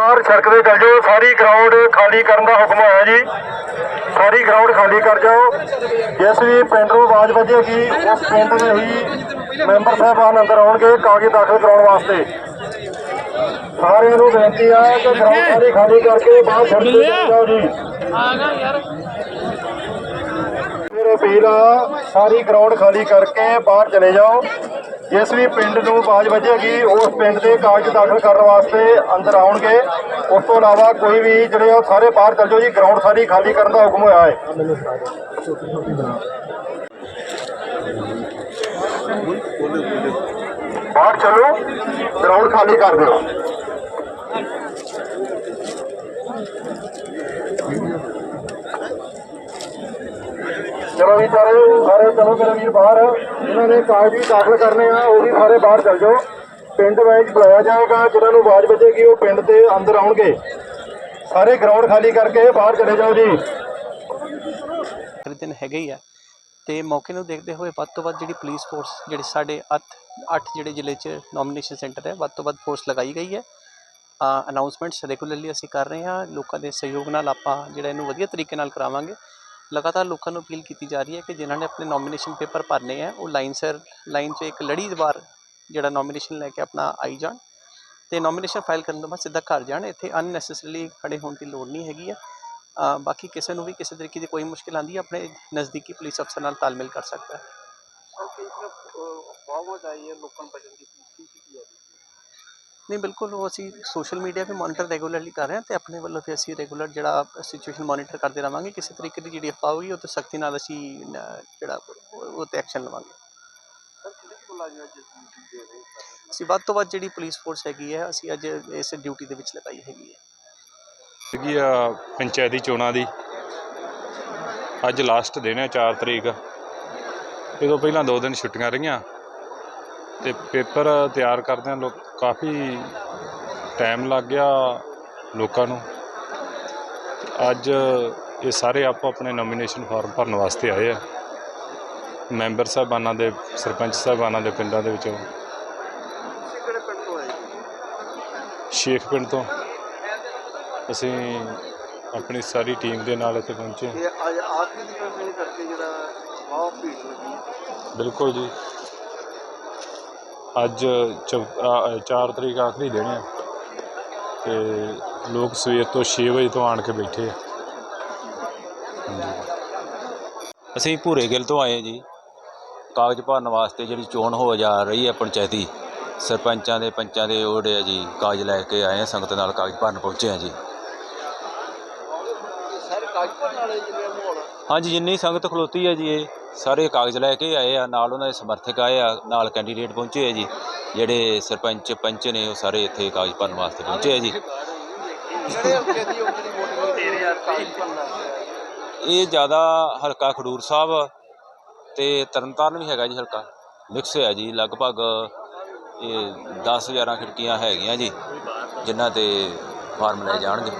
ਸੜਕ ਤੇ ਚੱਲ ਜਾਓ। ਸਾਰੀ ਗਰਾਊਂਡ ਖਾਲੀ ਕਰਨ ਦਾ ਹੁਕਮ ਹੋਇਆ ਜੀ। ਸਾਰੀ ਗਰਾਊਂਡ ਖਾਲੀ ਕਰ ਜਾਓ। ਜਿਸ ਵੀ ਪਿੰਡ ਨੂੰ ਆਵਾਜ਼ ਵੱਜੇਗੀ, ਉਸ ਪਿੰਡ ਦੇ ਹੀ ਮੈਂਬਰ ਸਾਹਿਬਾਨ ਅੰਦਰ ਆਉਣਗੇ ਕਾਗਜ਼ ਦਾਖਲ ਕਰਾਉਣ ਵਾਸਤੇ। ਸਾਰਿਆਂ ਨੂੰ ਬੇਨਤੀ ਆ ਕਿ ਗਰਾਊਂਡ ਸਾਰੀ ਖਾਲੀ ਕਰਕੇ ਬਾਹਰ ਸੜਕ ਤੇ ਚੱਲ ਜਾਓ ਜੀ। ਮੇਰੇ ਅਪੀਲ ਆ, ਸਾਰੀ ਗਰਾਊਂਡ ਖਾਲੀ ਕਰਕੇ ਬਾਹਰ ਚਲੇ ਜਾਓ। ਜਿਸ ਵੀ ਪਿੰਡ ਨੂੰ ਆਵਾਜ਼ ਵੱਜੇਗੀ, ਉਸ ਪਿੰਡ ਦੇ ਕਾਗਜ਼ ਦਾਖਲ ਕਰਨ ਵਾਸਤੇ ਅੰਦਰ ਆਉਣਗੇ। ਉਸ ਤੋਂ ਇਲਾਵਾ ਕੋਈ ਵੀ ਜਿਹੜੇ ਉਹ ਸਾਰੇ ਬਾਹਰ ਚਲ ਜਾਓ ਜੀ ਗਰਾਊਂਡ ਸਾਰੀ ਖਾਲੀ ਕਰਨ ਦਾ ਹੁਕਮ ਹੋਇਆ ਹੈ। ਬਾਹਰ ਚਲੋ ਗਰਾਊਂਡ ਖਾਲੀ ਕਰ ਦਿਓ। ਚਲੋ ਵੀ ਸਾਰੇ ਸਾਰੇ ਚਲੋ ਮੇਰੇ ਵੀਰ ਬਾਹਰ। ਇਹਨਾਂ ਨੇ ਕਾਗਜ਼ ਦਾਖਲ ਕਰਨੇ ਆ, ਉਹ ਵੀ ਸਾਰੇ ਬਾਹਰ ਚੱਲ ਜਾਓ। ਪਿੰਡ ਵਾਈਜ਼ ਬੁਲਾਇਆ ਜਾਏਗਾ ਜਿਹਨਾਂ ਨੂੰ ਆਵਾਜ਼ ਵੱਜੇਗੀ, ਉਹ ਪਿੰਡ ਦੇ ਅੰਦਰ ਆਉਣਗੇ। ਸਾਰੇ ਗਰਾਊਂਡ ਖਾਲੀ ਕਰਕੇ ਬਾਹਰ ਚਲੇ ਜਾਓ ਜੀ। ਦਿਨ ਹੈਗਾ ਹੀ ਆ। ਤੇ ਮੌਕੇ ਨੂੰ ਦੇਖਦੇ ਹੋਏ ਵੱਧ ਤੋਂ ਵੱਧ ਜਿਹੜੀ ਪੁਲਿਸ ਫੋਰਸ ਜਿਹੜੇ ਸਾਡੇ ਅੱਠ ਅੱਠ ਜਿਹੜੇ ਜ਼ਿਲ੍ਹੇ 'ਚ ਨੋਮੀਨੇਸ਼ਨ ਸੈਂਟਰ ਹੈ, ਵੱਧ ਤੋਂ ਵੱਧ ਫੋਰਸ ਲਗਾਈ ਗਈ ਹੈ। ਅਨਾਉਂਸਮੈਂਟਸ ਰੈਗੂਲਰਲੀ ਅਸੀਂ ਕਰ ਰਹੇ ਹਾਂ। ਲੋਕਾਂ ਦੇ ਸਹਿਯੋਗ ਨਾਲ ਆਪਾਂ ਜਿਹੜਾ ਇਹਨੂੰ ਵਧੀਆ ਤਰੀਕੇ ਨਾਲ ਕਰਾਵਾਂਗੇ। ਲਗਾਤਾਰ ਲੋਕਾਂ ਨੂੰ ਅਪੀਲ ਕੀਤੀ ਜਾ ਰਹੀ ਹੈ ਕਿ ਜਿਨ੍ਹਾਂ ਨੇ ਆਪਣੇ ਨੋਮੀਨੇਸ਼ਨ ਪੇਪਰ ਭਰਨੇ ਆ ਉਹ ਲਾਈਨ ਸਰ ਲਾਈਨ 'ਚ ਇੱਕ ਲੜੀਵਾਰ ਜਿਹੜਾ ਨੋਮੀਨੇਸ਼ਨ ਲੈ ਕੇ ਆਪਣਾ ਆਈ ਜਾਣ ਤੇ ਨੋਮੀਨੇਸ਼ਨ ਫਾਈਲ ਕਰਨ ਤੋਂ ਬਾਅਦ ਸਿੱਧਾ ਘਰ ਜਾਣ, ਇੱਥੇ ਅਨਨੈਸੈਸਰੀਲੀ ਖੜੇ ਹੋਣ ਦੀ ਲੋੜ ਨਹੀਂ ਹੈਗੀ ਆ। ਬਾਕੀ ਕਿਸੇ ਨੂੰ ਵੀ ਕਿਸੇ ਤਰੀਕੇ ਦੀ ਕੋਈ ਮੁਸ਼ਕਿਲ ਆਂਦੀ ਹੈ, ਆਪਣੇ ਨਜ਼ਦੀਕੀ ਪੁਲਿਸ ਅਫਸਰ ਨਾਲ ਤਾਲਮੇਲ ਕਰ ਸਕਦਾ ਹੈ। ਨਹੀਂ, ਬਿਲਕੁਲ ਉਹ ਅਸੀਂ ਸੋਸ਼ਲ ਮੀਡੀਆ ਵੀ ਮੋਨੀਟਰ ਰੈਗੂਲਰਲੀ ਕਰ ਰਹੇ ਹਾਂ ਤੇ ਆਪਣੇ ਵੱਲੋਂ ਵੀ ਅਸੀਂ ਰੈਗੂਲਰ ਜਿਹੜਾ ਸਿਚੁਏਸ਼ਨ ਮੋਨੀਟਰ ਕਰਦੇ ਰਵਾਂਗੇ ਕਿਸੇ ਤਰੀਕੇ ਦੀ ਜਿਹੜੀ ਅਫਵਾਹ ਹੋਈ, ਉਹ ਤੇ ਸਖਤੀ ਨਾਲ ਅਸੀਂ ਜਿਹੜਾ ਉਹ ਤੇ ਐਕਸ਼ਨ ਲਵਾਂਗੇ। ਅਸੀਂ ਵੱਧ ਤੋਂ ਵੱਧ ਜਿਹੜੀ ਪੁਲਿਸ ਫੋਰਸ ਹੈਗੀ ਹੈ, ਅਸੀਂ ਅੱਜ ਇਸ ਡਿਊਟੀ ਦੇ ਵਿੱਚ ਲਗਾਈ ਹੈਗੀ ਹੈ। ਹੈਗੀ ਆ ਪੰਚਾਇਤੀ ਚੋਣਾਂ ਦੀ। ਅੱਜ ਲਾਸਟ ਦਿਨ ਹੈ 4 ਤਰੀਕ। ਇਹ ਤੋਂ ਪਹਿਲਾਂ 2 ਦਿਨ ਛੁੱਟੀਆਂ ਰਹੀਆਂ। ਤੇ ਪੇਪਰ ਤਿਆਰ ਕਰਦੇ ਕਰਦਿਆਂ ਲੋਕ ਕਾਫੀ ਟਾਈਮ ਲੱਗ ਗਿਆ ਲੋਕਾਂ ਨੂੰ। ਅੱਜ ਇਹ ਸਾਰੇ ਆਪੋ ਆਪਣੇ ਨੋਮੀਨੇਸ਼ਨ ਫਾਰਮ ਭਰਨ ਵਾਸਤੇ ਆਏ ਆ। ਮੈਂਬਰ ਸਾਹਿਬਾਨਾਂ ਦੇ ਸਰਪੰਚ ਸਾਹਿਬਾਨਾਂ ਦੇ ਪਿੰਡਾਂ ਦੇ ਵਿੱਚੋਂ। ਸ਼ੇਖ ਪਿੰਡ ਤੋਂ। ਅਸੀਂ ਆਪਣੀ ਸਾਰੀ ਟੀਮ ਦੇ ਨਾਲ ਇੱਥੇ ਪਹੁੰਚੇ। ਇਹ ਅੱਜ ਆਖਰੀ ਦੀ ਕੰਪਨੀ ਕਰਕੇ ਜਿਹੜਾ ਬਹੁਤ ਭੀੜ ਲੱਗੀ। ਬਿਲਕੁਲ ਜੀ। ਅੱਜ 4 ਤਰੀਕ ਆਖਰੀ ਦਿਨ ਹੈ ਤੇ ਲੋਕ ਸਵੇਰ ਤੋਂ 6 ਵਜੇ ਤੋਂ ਆਣ ਕੇ ਬੈਠੇ ਆ। ਅਸੀਂ ਭੂਰੇ ਗਿੱਲ ਤੋਂ ਆਏ ਜੀ। ਕਾਗਜ਼ ਭਰਨ ਵਾਸਤੇ ਜਿਹੜੀ ਚੋਣ ਹੋ ਜਾ ਰਹੀ ਹੈ ਪੰਚਾਇਤੀ ਸਰਪੰਚਾਂ ਦੇ ਪੰਚਾਂ ਦੇ ਉਹੜੇ ਆ ਜੀ ਕਾਗਜ਼ ਲੈ ਕੇ ਆਏ ਹਾਂ ਸੰਗਤ ਨਾਲ ਕਾਗਜ਼ ਭਰਨ ਪਹੁੰਚੇ ਹਾਂ ਜੀ। ਹਾਂਜੀ ਜਿੰਨੀ ਸੰਗਤ ਖਲੋਤੀ ਹੈ ਜੀ ਇਹ ਸਾਰੇ ਕਾਗਜ਼ ਲੈ ਕੇ ਆਏ ਆ, ਨਾਲ ਉਹਨਾਂ ਦੇ ਸਮਰਥਕ ਆਏ ਆ, ਨਾਲ ਕੈਂਡੀਡੇਟ ਪਹੁੰਚੇ ਆ ਜੀ। ਜਿਹੜੇ ਸਰਪੰਚ ਪੰਚ ਨੇ, ਉਹ ਸਾਰੇ ਇੱਥੇ ਕਾਗਜ਼ ਭਰਨ ਵਾਸਤੇ ਪਹੁੰਚੇ ਆ ਜੀ। ਇਹ ਜ਼ਿਆਦਾ ਹਲਕਾ ਖਡੂਰ ਸਾਹਿਬ ਤੇ ਤਰਨਤਾਰਨ ਵੀ ਹੈਗਾ ਜੀ ਹਲਕਾ। ਮਿਕਸ ਹੈ ਜੀ, ਲਗਭਗ ਇਹ 10 11 ਖਿੜਕੀਆਂ ਹੈਗੀਆਂ ਜੀ, ਜਿਨ੍ਹਾਂ ਤੇ ਫਾਰਮ ਲਏ ਜਾਣਗੇ।